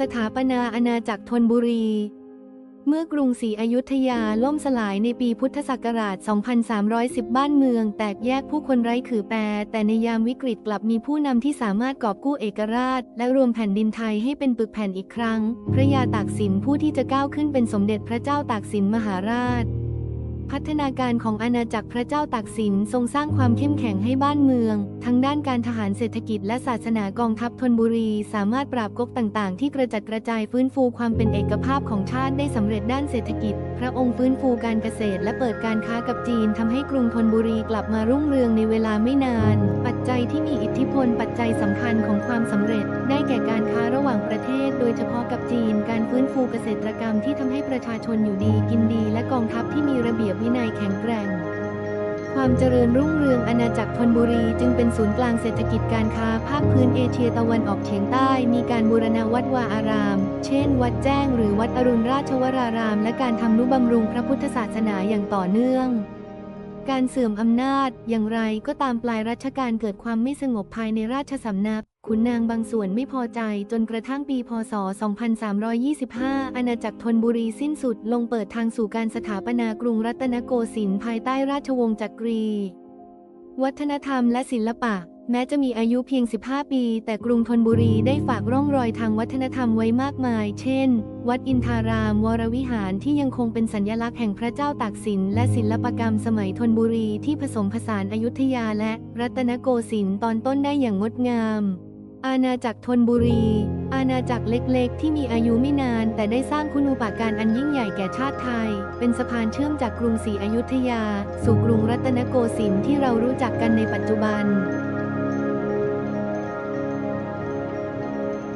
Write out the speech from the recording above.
สถาปนาอาณาจักรธนบุรี เมื่อกรุงศรีอยุธยาล่มสลายในปีพุทธศักราช 2310 บ้านเมือง แตกแยกผู้คนไร้ขือแปร แต่ในยามวิกฤตกลับมีผู้นำที่สามารถกอบกู้เอกราช และรวมแผ่นดินไทยให้เป็นปึกแผ่นอีกครั้ง พระยาตากสินผู้ที่จะก้าวขึ้นเป็นสมเด็จพระเจ้าตากสินมหาราช พัฒนาการของอาณาจักรพระเจ้าตากสินทรงสร้างความเข้มแข็งให้บ้านเมือง ทั้งด้านการทหารเศรษฐกิจและศาสนากองทัพธนบุรี สามารถปราบก๊กต่างๆ ที่กระจัดกระจายฟื้นฟูความเป็นเอกภาพของชาติได้สำเร็จด้านเศรษฐกิจ พระองค์ฟื้นฟูการเกษตรและเปิดการค้ากับจีนทำให้กรุงธนบุรีกลับมารุ่งเรืองในเวลาไม่นาน ปัจจัยที่มีอิทธิพลปัจจัยสำคัญของความสำเร็จ ได้แก่การค้าระหว่างประ ยเฉพาะกับจีนการฟื้นฟูเกษตรกรรมที่ทำให้ประชาชนอยู่ดีกินดี และกองทัพที่มีระเบียบวินัยแข็งแกร่ง ความเจริญรุ่งเรืองอาณาจักรธนบุรีจึงเป็นศูนย์กลางเศรษฐกิจการค้าภาคพื้นเอเชียตะวันออกเฉียงใต้ มีการบูรณะวัดวาอาราม เช่น วัดแจ้งหรือวัดอรุณราชวราราม และการทำนุบำรุงพระพุทธศาสนาอย่างต่อเนื่อง การเสื่อมอำนาจ อย่างไรก็ตามปลายรัชกาลเกิดความไม่สงบภายในราชสำนัก ขุนนางบางส่วนไม่พอใจจนกระทั่งปีพศ 2325 อาณาจักรธนบุรีสิ้นสุดลงเปิดทางสู่การสถาปนากรุงรัตนโกสินทร์ภายใต้ราชวงศ์จักรี วัฒนธรรมและศิลปะ แม้จะมีอายุเพียง 15 ปี แต่กรุงธนบุรีได้ฝากร่องรอยทางวัฒนธรรมไว้มากมาย เช่น วัดอินทาราม วรวิหารที่ยังคงเป็นสัญลักษณ์แห่งพระเจ้าตากสิน และศิลปกรรมสมัยธนบุรีที่ผสมผสานอยุธยาและรัตนโกสินทร์ตอนต้นได้อย่างงดงาม อาณาจักรธนบุรี อาณาจักรเล็กๆ ที่มีอายุไม่นาน แต่ได้สร้างคุณูปการอันยิ่งใหญ่แก่ชาติไทย เป็นสะพานเชื่อมจากกรุงศรีอยุธยา สู่กรุงรัตนโกสินทร์ที่เรารู้จักกันในปัจจุบัน